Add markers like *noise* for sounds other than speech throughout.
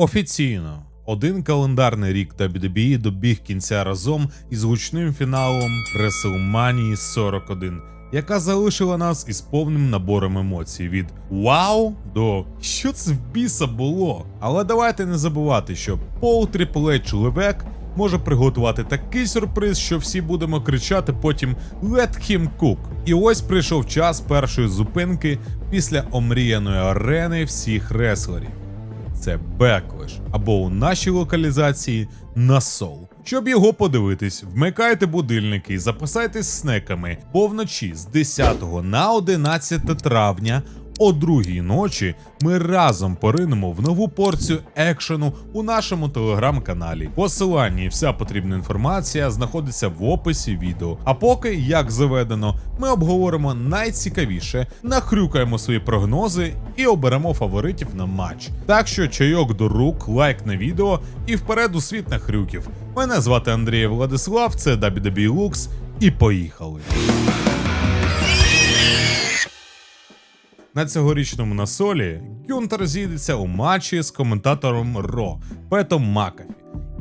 Офіційно, один календарний рік WWE добіг кінця разом із гучним фіналом WrestleMania 41, яка залишила нас із повним набором емоцій від Вау! до що це в біса було. Але давайте не забувати, що Пол Тріплей чоловік може приготувати такий сюрприз, що всі будемо кричати потім «Let him cook». І ось прийшов час першої зупинки після омріяної арени всіх реслерів це Беклиш, або у нашій локалізації Насол. Щоб його подивитись, вмикайте будильники і записайтесь снеками, бо вночі з 10 на 11 травня о другій ночі ми разом поринемо в нову порцію екшену у нашому телеграм-каналі. Посилання і вся потрібна інформація знаходиться в описі відео. А поки, як заведено, ми обговоримо найцікавіше, нахрюкаємо свої прогнози і оберемо фаворитів на матч. Так що чайок до рук, лайк на відео і вперед у світ нахрюків. Мене звати Андрій Владислав, це WWE Lux, і поїхали. На цьогорічному насолі Гюнтер зійдеться у матчі з коментатором Ро Петом Макафі.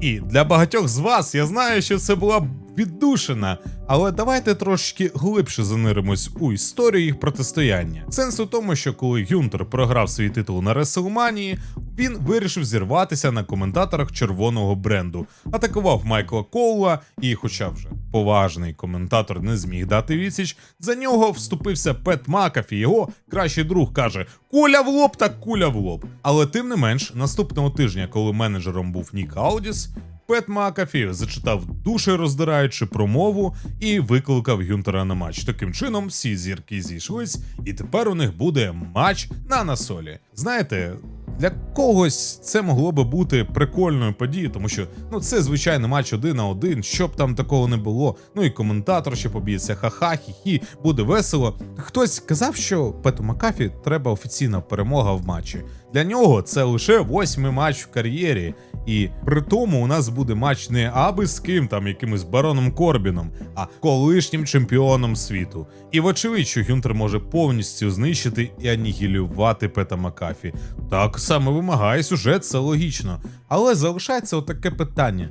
І для багатьох з вас я знаю, що це була б віддушина, але давайте трошки глибше заниримось у історію їх протистояння. Сенс у тому, що коли Гюнтер програв свій титул на Реселманії, він вирішив зірватися на коментаторах червоного бренду, атакував Майкла Коула, і, хоча вже поважний коментатор не зміг дати відсіч, за нього вступився Пет Макафі. Його кращий друг каже: Куля в лоб так куля в лоб. Але тим не менш, наступного тижня, коли менеджером був Нік Аудіс. Пет Макафі зачитав душероздираючу промову і викликав Гюнтера на матч. Таким чином, всі зірки зійшлись, і тепер у них буде матч на насолі. Знаєте, для когось це могло би бути прикольною подією, тому що ну це звичайний матч один на один, щоб там такого не було. Ну і коментатор ще поб'ється, ха-ха, хі-хі, буде весело. Хтось казав, що Пету Макафі треба офіційна перемога в матчі. Для нього це лише восьмий матч в кар'єрі. І при тому у нас буде матч не аби з ким там якимось бароном Корбіном, а колишнім чемпіоном світу. І вочевидь, що Гюнтер може повністю знищити і анігілювати Пета Макафі. Так саме вимагає сюжет, це логічно. Але залишається отаке питання: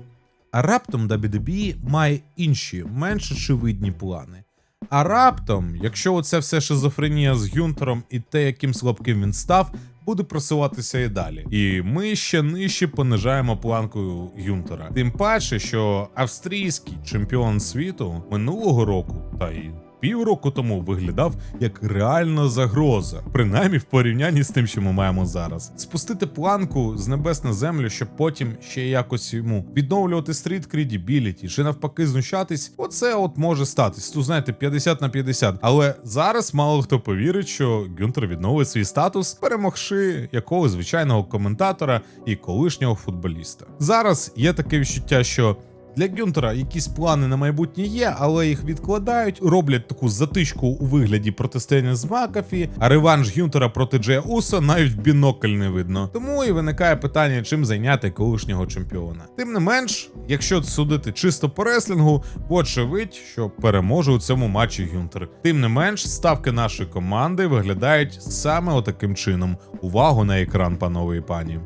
а раптом WWE має інші, менш очевидні плани. А раптом, якщо оця вся шизофренія з Гюнтером і те, яким слабким він став, буде просуватися і далі. І ми ще нижче понижаємо планку Юнтера. Тим паче, що австрійський чемпіон світу минулого року та й. Півроку тому виглядав як реальна загроза, принаймні в порівнянні з тим, що ми маємо зараз. Спустити планку з небес на землю, щоб потім ще якось йому відновлювати стріт крідібіліті, чи навпаки знущатись. Оце от може статись. Тут знаєте, 50 на 50. Але зараз мало хто повірить, що Гюнтер відновить свій статус, перемогши якогось звичайного коментатора і колишнього футболіста. Зараз є таке відчуття, що. Для Гюнтера якісь плани на майбутнє є, але їх відкладають, роблять таку затичку у вигляді протистояння з Макафі, а реванш Гюнтера проти Джея Уса навіть бінокль не видно. Тому і виникає питання, чим зайняти колишнього чемпіона. Тим не менш, якщо судити чисто по реслінгу, очевидь, що переможе у цьому матчі Гюнтер. Тим не менш, ставки нашої команди виглядають саме отаким чином. Увагу на екран, панове і пані.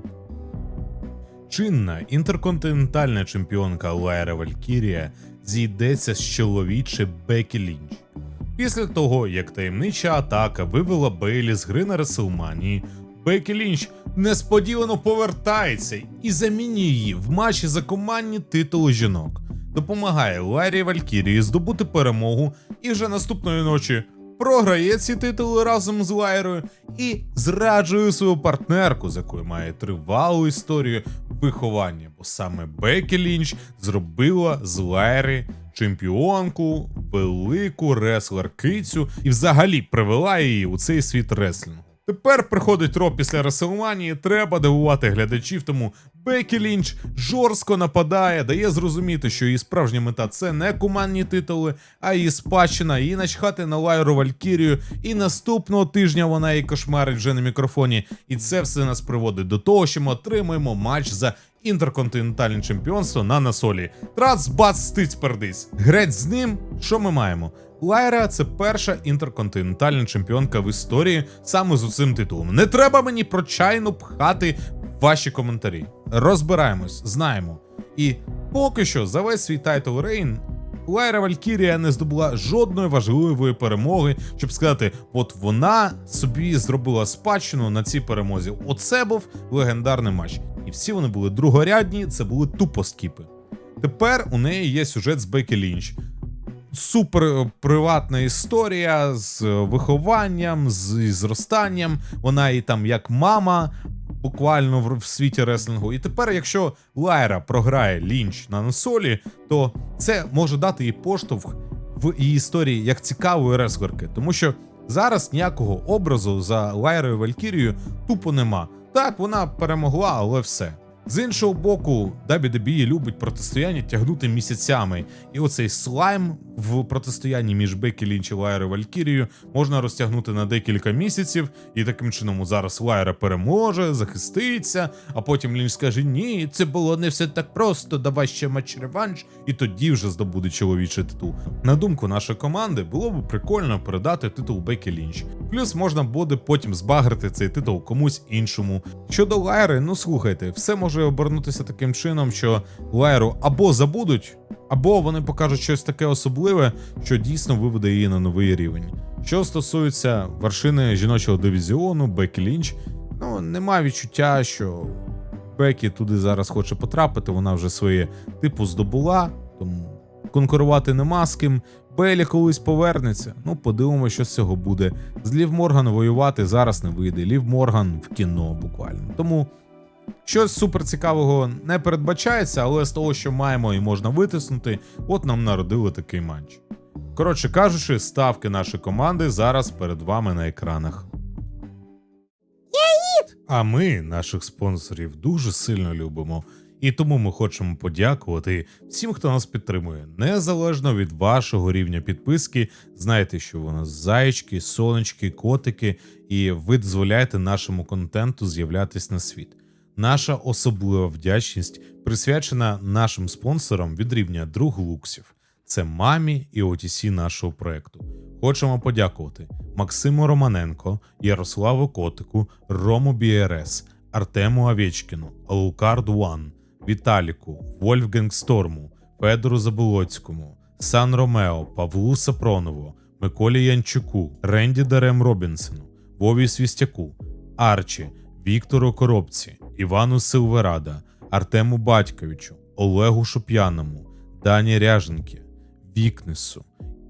Чинна інтерконтинентальна чемпіонка Лайра Валькірія зійдеться з чоловіче Бекі Лінч. Після того, як таємнича атака вивела Бейлі з гри на Реселманії, Бекі Лінч несподівано повертається і замінює її в матчі за командні титули жінок. Допомагає Лайрі Валькірії здобути перемогу і вже наступної ночі програє ці титули разом з Лайрою і зраджує свою партнерку, з якою має тривалу історію виховання, бо саме Бекі Лінч зробила з Лайри чемпіонку, велику реслер-кицю і взагалі привела її у цей світ реслінгу. Тепер приходить Ро після Реселманії, треба дивувати глядачів, тому Бекі Лінч жорстко нападає, дає зрозуміти, що її справжня мета це не командні титули, а її спадщина, і начхати на Лайру Валькірію. І наступного тижня вона її кошмарить вже на мікрофоні. І це все нас приводить до того, що ми отримуємо матч за інтерконтинентальне чемпіонство на насолі. Трац, бац, стиць пердись. Грець з ним, що ми маємо? Лайра це перша інтерконтинентальна чемпіонка в історії саме з цим титулом. Не треба мені про чайну пхати ваші коментарі. Розбираємось, знаємо. І поки що за весь свій тайтл рейн Лайра Валькірія не здобула жодної важливої перемоги, щоб сказати, от вона собі зробила спадщину на цій перемозі. Оце був легендарний матч. І всі вони були другорядні, це були тупо скіпи. Тепер у неї є сюжет з Бекі Лінч. Супер е, приватна історія з е, вихованням, з зростанням. Вона і там як мама, буквально в, в світі реслінгу. І тепер, якщо Лайра програє Лінч на насолі, то це може дати їй поштовх в її історії як цікавої реслерки. Тому що зараз ніякого образу за Лайрою Валькірією тупо нема. Так, вона перемогла, але все. З іншого боку, WWE любить протистояння тягнути місяцями, і оцей слайм в протистоянні між Бекі Лінч і Лайра Валькірією можна розтягнути на декілька місяців, і таким чином зараз Лайра переможе, захиститься, а потім Лінч скаже: Ні, це було не все так просто, давай ще матч-реванш, і тоді вже здобуде чоловічий титул. На думку нашої команди, було б прикольно передати титул Бекі Лінч. Плюс можна буде потім збагрити цей титул комусь іншому. Щодо Лайри, ну слухайте, все може обернутися таким чином, що Лайру або забудуть, або вони покажуть щось таке особливе, що дійсно виведе її на новий рівень. Що стосується вершини жіночого дивізіону, Бекі Лінч, ну немає відчуття, що Бекі туди зараз хоче потрапити. Вона вже своє типу здобула, тому конкурувати нема з ким. Бейлі колись повернеться. Ну, подивимося, що з цього буде. З Лів Морган воювати зараз не вийде. Лів Морган в кіно буквально. Тому щось супер цікавого не передбачається, але з того, що маємо і можна витиснути, от нам народили такий матч. Коротше кажучи, ставки нашої команди зараз перед вами на екранах. А ми наших спонсорів дуже сильно любимо. І тому ми хочемо подякувати всім, хто нас підтримує, незалежно від вашого рівня підписки. Знайте, що нас заєчки, сонечки, котики, і ви дозволяєте нашому контенту з'являтись на світ. Наша особлива вдячність присвячена нашим спонсорам від рівня друг луксів. Це мамі і OTC нашого проекту. Хочемо подякувати Максиму Романенко, Ярославу Котику, Рому БРС, Артему Овечкіну, Лукард Ван, Віталіку, Вольфганг Сторму, Федору Заболоцькому, Сан Ромео, Павлу Сапронову, Миколі Янчуку, Ренді Дарем Робінсону, Вові Свістяку, Арчі, Віктору Коробці, Івану Силверада, Артему Батьковичу, Олегу Шоп'яному, Дані Ряженки, Вікнесу,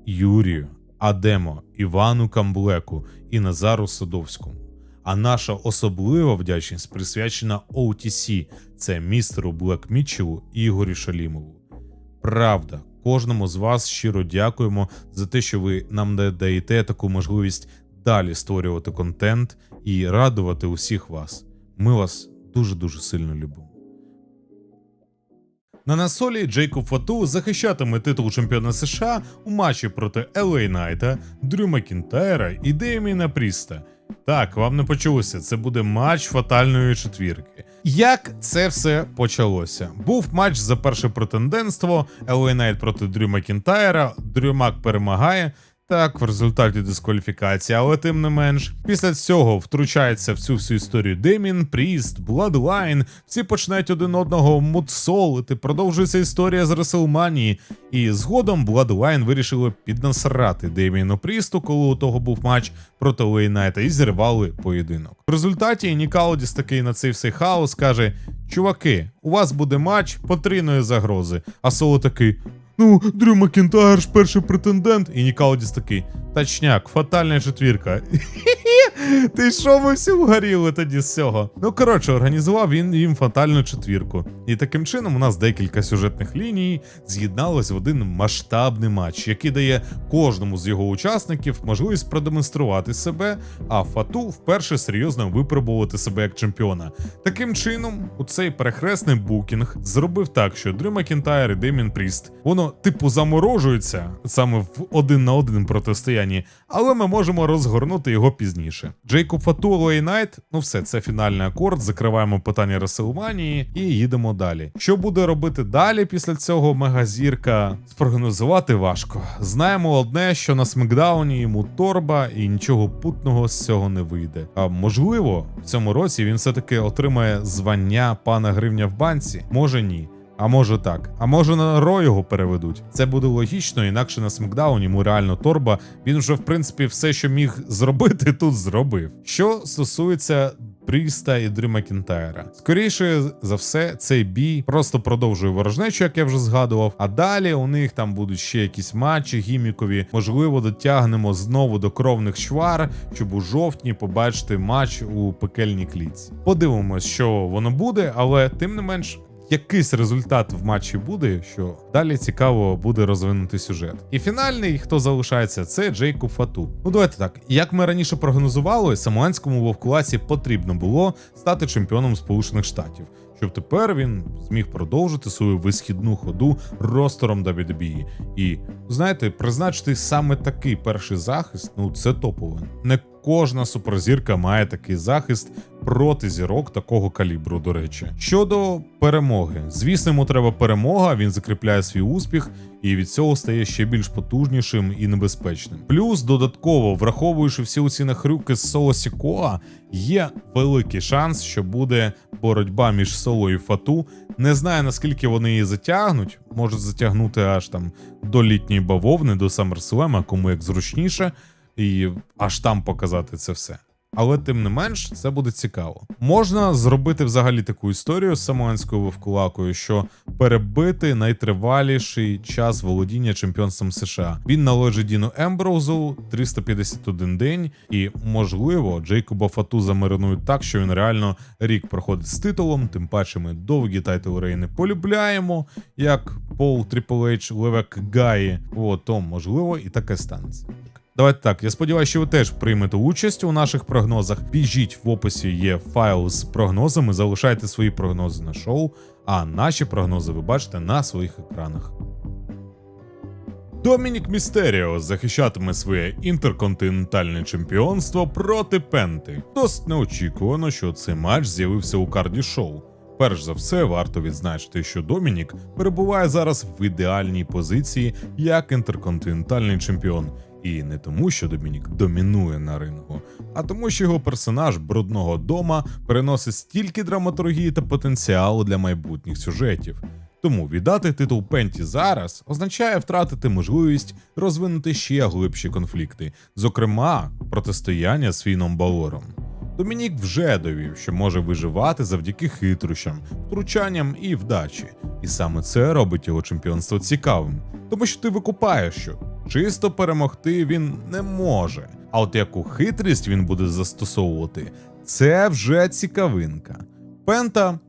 Юрію, Адемо, Івану Камблеку і Назару Садовському. А наша особлива вдячність присвячена OTC – це містеру Блек Мітчелу і Ігорю Шалімову. Правда, кожному з вас щиро дякуємо за те, що ви нам даєте таку можливість далі створювати контент і радувати усіх вас. Ми вас дуже дуже сильно любимо. На насолі Джейкоб Фату захищатиме титул чемпіона США у матчі проти Елей Найта, Дрю Макінтайра і Деміна Пріста. Так, вам не почулося, це буде матч фатальної четвірки. Як це все почалося? Був матч за перше претендентство, Елей Найт проти Дрю Макінтайра, Дрю Мак перемагає. Так, в результаті дискваліфікації, але тим не менш, після цього втручається в цю всю історію Демін, Пріст, Бладлайн. Всі починають один одного мудсолити. Продовжується історія з Реселманії. І згодом Бладлайн вирішили піднасрати Деміну Прісту, коли у того був матч проти Лейнайта, і зірвали поєдинок. В результаті Нікаудіс такий на цей всей хаос каже: Чуваки, у вас буде матч потрійної загрози. А Соло такий. Ну, Дрю Макінтайр ж перший претендент. І Нікаудіс такий. Точняк, фатальна четвірка. *laughs* Ти що ми всі вгоріли тоді з цього? Ну коротше, організував він їм фатальну четвірку. І таким чином у нас декілька сюжетних ліній з'єдналось в один масштабний матч, який дає кожному з його учасників можливість продемонструвати себе, а Фату вперше серйозно випробувати себе як чемпіона. Таким чином, у цей перехресний букінг зробив так, що Дрю Макінтайр і Демін Пріст воно типу заморожується саме в один на один протистоянні, але ми можемо розгорнути його пізніше. Джейкоб Фату Лей Найт, ну все, це фінальний акорд. Закриваємо питання Реселманії і їдемо далі. Що буде робити далі після цього мегазірка? Спрогнозувати важко. Знаємо одне, що на смакдауні йому торба і нічого путного з цього не вийде. А можливо, в цьому році він все-таки отримає звання пана гривня в банці. Може ні. А може так, а може на Ро його переведуть. Це буде логічно, інакше на смакдауні йому реально торба. Він вже в принципі все, що міг зробити, *laughs* тут зробив. Що стосується Пріста і Дрю Макінтайра. Скоріше за все, цей бій просто продовжує ворожнечу, як я вже згадував. А далі у них там будуть ще якісь матчі гімікові. Можливо, дотягнемо знову до кровних чвар, щоб у жовтні побачити матч у пекельній клітці. Подивимось, що воно буде, але тим не менш. Якийсь результат в матчі буде, що далі цікаво буде розвинути сюжет. І фінальний, хто залишається, це Джейкоб Фату. Ну давайте так. Як ми раніше прогнозували, самоанському вовкласі потрібно було стати чемпіоном Сполучених Штатів, щоб тепер він зміг продовжити свою висхідну ходу ростером WWE. І знаєте, призначити саме такий перший захист, ну це топове. Не кожна суперзірка має такий захист проти зірок такого калібру, до речі. Щодо перемоги, звісно, йому треба перемога, він закріпляє свій успіх і від цього стає ще більш потужнішим і небезпечним. Плюс, додатково, враховуючи всі ці нахрюки з Соло Сікоа, є великий шанс, що буде боротьба між Соло і Фату. Не знаю наскільки вони її затягнуть, можуть затягнути аж там до літньої бавовни, до Саммерслема, кому як зручніше, і аж там показати це все. Але тим не менш, це буде цікаво. Можна зробити взагалі таку історію з самоанською вовкулакою, що перебити найтриваліший час володіння чемпіонством США. Він належить Діну Емброузу 351 день, і можливо Джейкоба Фату замаринують так, що він реально рік проходить з титулом. Тим паче ми довгі тайтл рейни полюбляємо, як Пол Трипл Ейдж, Левек Гаї. О, то можливо і таке станеться. Давайте так. Я сподіваюся, що ви теж приймете участь у наших прогнозах. Біжіть в описі є файл з прогнозами, залишайте свої прогнози на шоу, а наші прогнози ви бачите на своїх екранах. Домінік Містеріо захищатиме своє інтерконтинентальне чемпіонство проти Пенти. Досить неочікувано, що цей матч з'явився у карді шоу. Перш за все, варто відзначити, що Домінік перебуває зараз в ідеальній позиції як інтерконтинентальний чемпіон. І не тому, що Домінік домінує на рингу, а тому, що його персонаж брудного дома переносить стільки драматургії та потенціалу для майбутніх сюжетів. Тому віддати титул Пенті зараз означає втратити можливість розвинути ще глибші конфлікти, зокрема протистояння з Фіном Балором. Домінік вже довів, що може виживати завдяки хитрощам, втручанням і вдачі, і саме це робить його чемпіонство цікавим, тому що ти викупаєш, що чисто перемогти він не може. А от яку хитрість він буде застосовувати, це вже цікавинка. Пента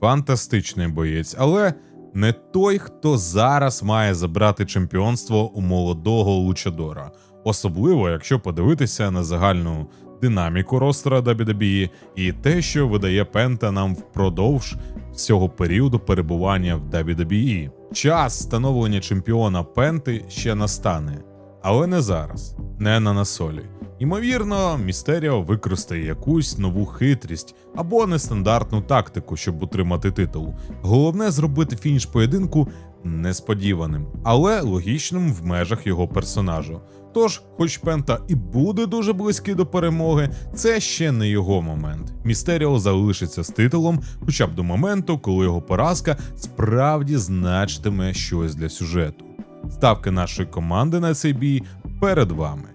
фантастичний боєць, але не той, хто зараз має забрати чемпіонство у молодого Лучадора, особливо якщо подивитися на загальну динаміку ростера WWE і те, що видає Пента нам впродовж всього періоду перебування в WWE. Час становлення чемпіона Пенти ще настане, але не зараз, не на насолі. Ймовірно, Містеріо використає якусь нову хитрість або нестандартну тактику, щоб утримати титул. Головне зробити фініш поєдинку несподіваним, але логічним в межах його персонажу. Тож, хоч Пента і буде дуже близький до перемоги, це ще не його момент. Містеріо залишиться з титулом, хоча б до моменту, коли його поразка справді значитиме щось для сюжету. Ставки нашої команди на цей бій перед вами.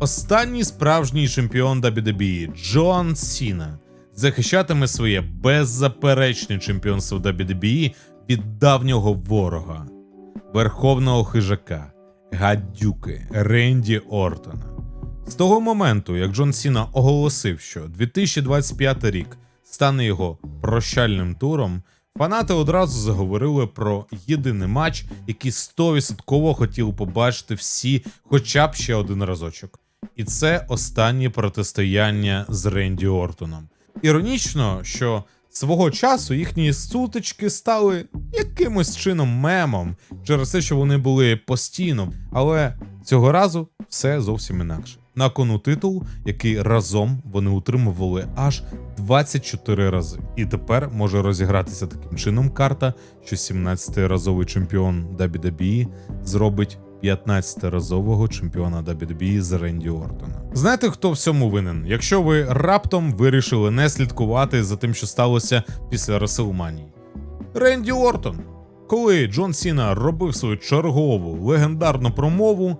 Останній справжній чемпіон WWE Джон Сіна захищатиме своє беззаперечне чемпіонство WWE від давнього ворога, верховного хижака, гадюки Ренді Ортона. З того моменту, як Джон Сіна оголосив, що 2025 рік стане його прощальним туром, фанати одразу заговорили про єдиний матч, який 100% хотіли побачити всі хоча б ще один разочок. І це останнє протистояння з Ренді Ортоном. Іронічно, що свого часу їхні сутички стали якимось чином мемом через те, що вони були постійно, але цього разу все зовсім інакше. На кону титул, який разом вони утримували аж 24 рази. І тепер може розігратися таким чином карта, що 17-разовий чемпіон WWE зробить 15-разового чемпіона WWE з Ренді Ортона. Знаєте, хто в цьому винен? Якщо ви раптом вирішили не слідкувати за тим, що сталося після Реселманії. Ренді Ортон. Коли Джон Сіна робив свою чергову легендарну промову,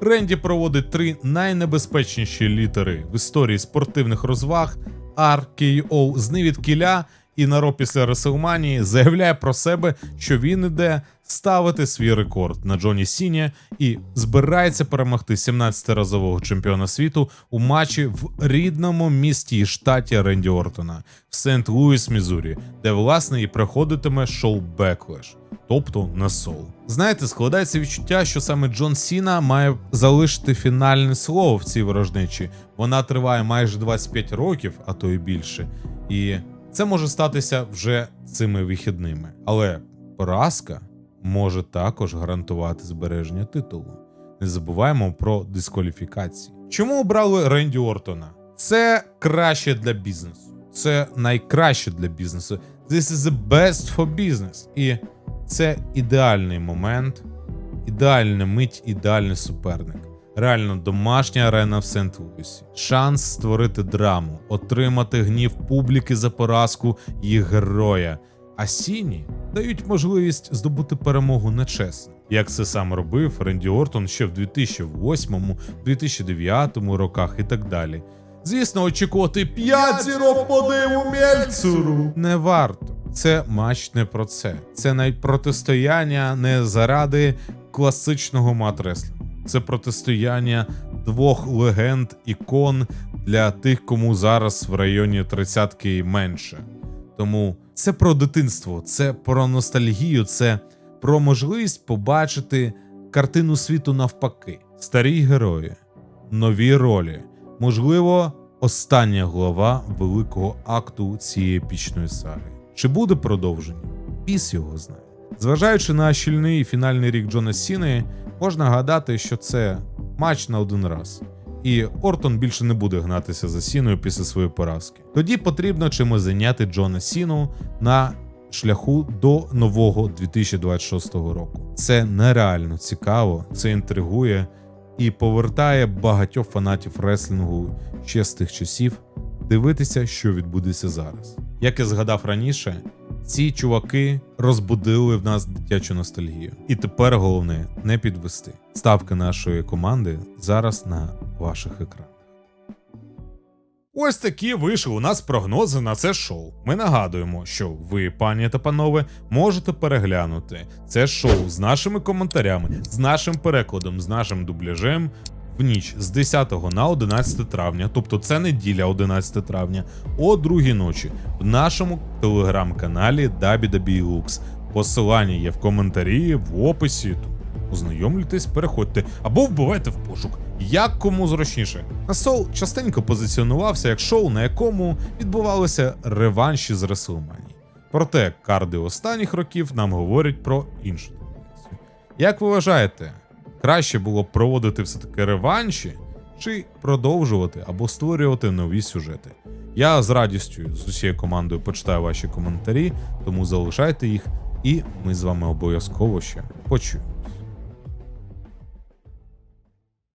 Ренді проводить три найнебезпечніші літери в історії спортивних розваг RKO з невідкіля і на Ро після Реселманії заявляє про себе, що він іде ставити свій рекорд на Джоні Сіні і збирається перемогти 17-разового чемпіона світу у матчі в рідному місті і штаті Ренді Ортона в Сент-Луіс, Мізурі, де власне і проходитиме шоу Беклеш. Тобто на сол. Знаєте, складається відчуття, що саме Джон Сіна має залишити фінальне слово в цій ворожнечі. Вона триває майже 25 років, а то і більше. І це може статися вже цими вихідними. Але поразка може також гарантувати збереження титулу. Не забуваємо про дискваліфікації. Чому обрали Ренді Ортона? Це краще для бізнесу. Це найкраще для бізнесу. This is the best for business. І це ідеальний момент, ідеальна мить, ідеальний суперник. Реально домашня арена в Сент-Луісі. Шанс створити драму, отримати гнів публіки за поразку їх героя. А Сіні дають можливість здобути перемогу нечесно, як це сам робив Ренді Ортон ще в 2008, 2009 роках і так далі. Звісно, очікувати 5 зірок по диву Мельцуру не варто. Це матч не про це. Це навіть протистояння не заради класичного матреслінгу. Це протистояння двох легенд ікон для тих, кому зараз в районі тридцятки і менше. Тому це про дитинство, це про ностальгію, це про можливість побачити картину світу навпаки. Старі герої, нові ролі, можливо, остання глава великого акту цієї епічної саги. Чи буде продовження? Піс його знає. Зважаючи на щільний фінальний рік Джона Сіни, можна гадати, що це матч на один раз. І Ортон більше не буде гнатися за Сіною після своєї поразки. Тоді потрібно чимось зайняти Джона Сіну на шляху до нового 2026 року. Це нереально цікаво, це інтригує і повертає багатьох фанатів реслінгу ще з тих часів дивитися, що відбудеться зараз. Як я згадав раніше, ці чуваки розбудили в нас дитячу ностальгію. І тепер головне не підвести. Ставки нашої команди зараз на ваших екранах. Ось такі вийшли у нас прогнози на це шоу. Ми нагадуємо, що ви, пані та панове, можете переглянути це шоу з нашими коментарями, з нашим перекладом, з нашим дубляжем в ніч з 10 на 11 травня, тобто це неділя 11 травня, о другій ночі в нашому телеграм-каналі WWE Lux. Посилання є в коментарі, в описі. Ознайомлюйтесь, переходьте або вбивайте в пошук, як кому зручніше. На Сол частенько позиціонувався як шоу, на якому відбувалися реванші з Реслманії. Проте карди останніх років нам говорять про іншу тенденцію. Як ви вважаєте, краще було б проводити все-таки реванші, чи продовжувати або створювати нові сюжети? Я з радістю з усією командою почитаю ваші коментарі, тому залишайте їх, і ми з вами обов'язково ще почуємо.